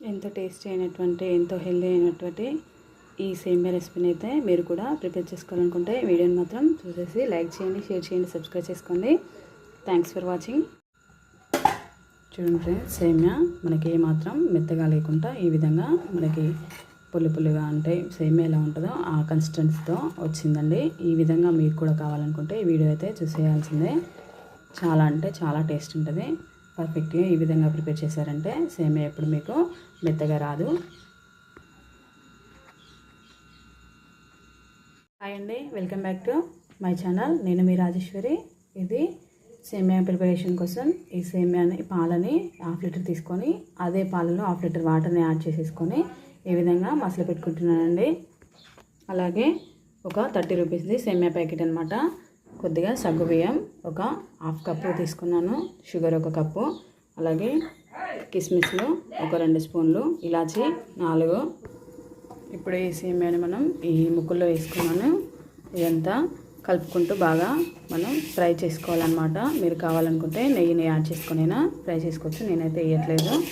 ఎంతో టేస్టీ అయినటువంటి ఎంతో హెల్దీ అయినటువంటి ఈ సేమియా రెసిపీని అయితే మీరు కూడా ప్రిపేర్ చేసుకోవాలనుకుంటే వీడియోని మాత్రం చూసేసి లైక్ చేయండి షేర్ చేయండి సబ్స్క్రైబ్ చేసుకోండి. థ్యాంక్స్ ఫర్ వాచింగ్ చూడండి ఫ్రెండ్స్ సేమియా మనకి ఏమాత్రం మెత్తగా లేకుండా ఈ విధంగా మనకి పులి పులిగా అంటే సేమియా ఎలా ఉంటుందో ఆ కన్సిస్టెన్సీతో వచ్చిందండి. ఈ విధంగా మీకు కూడా కావాలనుకుంటే ఈ వీడియో అయితే చూసేయాల్సిందే. చాలా అంటే చాలా టేస్ట్ ఉంటుంది. పర్ఫెక్ట్గా ఈ విధంగా ప్రిపేర్ చేశారంటే సేమియా ఎప్పుడు మీకు మెత్తగా రాదు. హాయ్ అండి welcome back to my channel. నేను మీ రాజేశ్వరి. ఇది సేమియా ప్రిపరేషన్ కోసం ఈ సేమియాని పాలని హాఫ్ లీటర్ తీసుకొని అదే పాలలో హాఫ్ లీటర్ వాటర్ని యాడ్ చేసేసుకొని ఈ విధంగా మసలు పెట్టుకుంటున్నానండి. అలాగే ఒక థర్టీ రూపీస్ది సేమియా ప్యాకెట్ అనమాట కొద్దిగా సగ్గు బియ్యం ఒక హాఫ్ కప్పు తీసుకున్నాను. షుగర్ ఒక కప్పు. అలాగే కిస్మిస్లు ఒక రెండు స్పూన్లు. ఇలాచి నాలుగు. ఇప్పుడు ఈ సేమియాని మనం ఈ ముక్కుల్లో వేసుకున్నాను. ఇదంతా కలుపుకుంటూ బాగా మనం ఫ్రై చేసుకోవాలన్నమాట. మీరు కావాలనుకుంటే నెయ్యిని యాడ్ చేసుకునేనా ఫ్రై చేసుకోవచ్చు. నేనైతే వేయట్లేదు.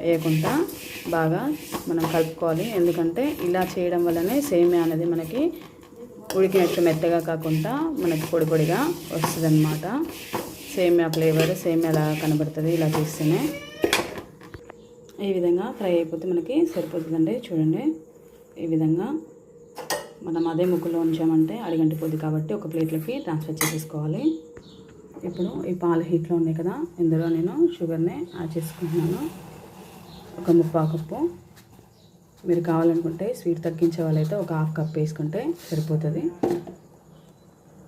వేయకుండా బాగా మనం కలుపుకోవాలి. ఎందుకంటే ఇలా చేయడం వల్లనే సేమియా అనేది మనకి ఉడికినట్టు మెత్తగా కాకుండా మనకి పొడి పొడిగా వస్తుంది అనమాట సేమియా ఫ్లేవర్ సేమియా ఎలా కనబడుతుంది ఇలా చేస్తేనే. ఈ విధంగా ఫ్రై అయిపోతే మనకి సరిపోతుందండి. చూడండి ఈ విధంగా మనం అదే ముక్కులో ఉంచామంటే అడిగంటిపోద్ది కాబట్టి ఒక ప్లేట్లోకి ట్రాన్స్ఫర్ చేసేసుకోవాలి. ఇప్పుడు ఈ పాలు హీట్లో ఉన్నాయి కదా ఇందులో నేను షుగర్ని యాడ్ చేసుకుంటున్నాను. ఒక ముప్పావు కప్పు మీరు కావాలనుకుంటే స్వీట్ తగ్గించే వాళ్ళైతే ఒక హాఫ్ కప్ వేసుకుంటే సరిపోతుంది.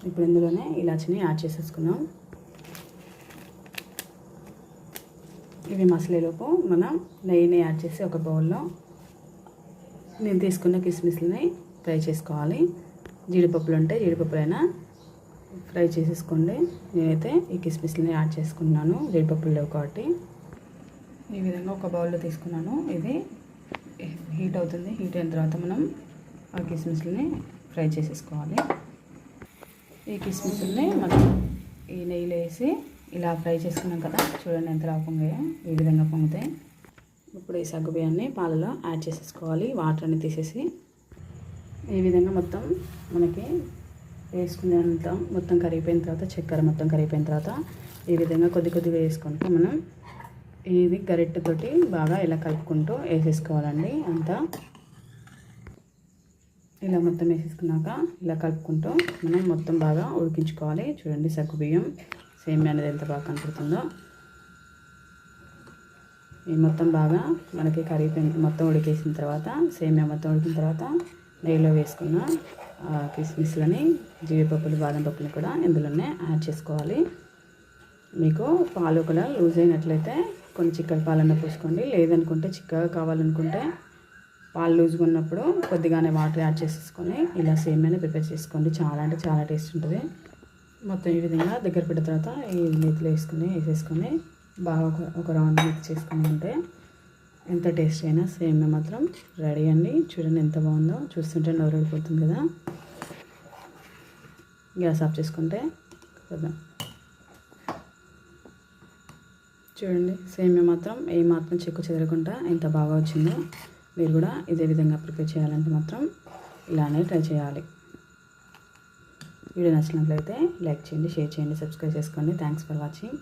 ఇప్పుడు ఇందులోనే ఇలాచిని యాడ్ చేసేసుకుందాం. ఇవి మసలేలోపు మనం నెయ్యిని యాడ్ చేసి ఒక బౌల్లో నేను తీసుకున్న కిస్మిస్ని ఫ్రై చేసుకోవాలి. జీడిపప్పులు ఉంటే జీడిపప్పులైనా ఫ్రై చేసేసుకోండి. నేనైతే ఈ కిస్మిస్ని యాడ్ చేసుకున్నాను. జీడిపప్పులు లేవు కాబట్టి ఈ విధంగా ఒక బౌల్లో తీసుకున్నాను. ఇది హీట్ అవుతుంది. హీట్ అయిన తర్వాత మనం ఆ కిస్మిస్లని ఫ్రై చేసేసుకోవాలి. ఈ కిస్మిస్ని మనం ఈ నెయ్యిలో వేసి ఇలా ఫ్రై చేసుకున్నాం కదా చూడండి ఎంత రా పొంగాయో ఈ విధంగా పొంగుతాయి. ఇప్పుడు ఈ సగ్గు బియ్యాన్ని పాలలో యాడ్ చేసేసుకోవాలి. వాటర్ తీసేసి ఈ విధంగా మొత్తం మనకి వేసుకునేంత మొత్తం కరిగిపోయిన తర్వాత చక్కెర మొత్తం కరిగిపోయిన తర్వాత ఈ విధంగా కొద్ది కొద్దిగా వేసుకుంటే మనం ఇది గరిటెతోటి బాగా ఇలా కలుపుకుంటూ వేసేసుకోవాలండి అంతా. ఇలా మొత్తం వేసేసుకున్నాక ఇలా కలుపుకుంటూ మనం మొత్తం బాగా ఉడికించుకోవాలి. చూడండి సగ్గు బియ్యం సేమియా అనేది ఎంత బాగా కనపడుతుందో. ఈ మొత్తం బాగా మనకి కరిగిపోయిన మొత్తం ఉడికేసిన తర్వాత సేమియా మొత్తం ఉడికిన తర్వాత నెయ్యిలో వేసుకున్న కిస్మిస్లని జీడిపప్పులు బాదం పప్పులు కూడా ఇందులోనే యాడ్ చేసుకోవాలి. మీకు పాలు కూడా లూజ్ అయినట్లయితే కొన్ని చిక్కటి పాలన్న పోసుకోండి. లేదనుకుంటే చిక్కగా కావాలనుకుంటే పాలు లూజ్గా ఉన్నప్పుడు కొద్దిగానే వాటర్ యాడ్ చేసేసుకొని ఇలా సేమ్యాన్ని ప్రిపేర్ చేసుకోండి. చాలా అంటే చాలా టేస్ట్ ఉంటుంది. మొత్తం ఈ విధంగా దగ్గర పెట్టిన తర్వాత ఈ నేతిలో వేసుకుని వేసేసుకొని బాగా ఒక ఒక రౌండ్ మిక్స్ చేసుకుని ఉంటే ఎంత టేస్ట్ అయినా సేమ్ మాత్రం. రెడీ అండి. చూడండి ఎంత బాగుందో. చూస్తుంటే నోరు కదా. గ్యాస్ ఆఫ్ చేసుకుంటే కదా చూడండి సేమ్ మాత్రం ఏ మాత్రం చెక్కు చెదరకుండా ఎంత బాగా వచ్చిందో మీరు కూడా ఇదే విధంగా ప్రిపేర్ చేయాలంటే మాత్రం ఇలానే ట్రై చేయాలి. వీడియో నచ్చినట్లయితే లైక్ చేయండి షేర్ చేయండి సబ్స్క్రైబ్ చేసుకోండి. Thanks for watching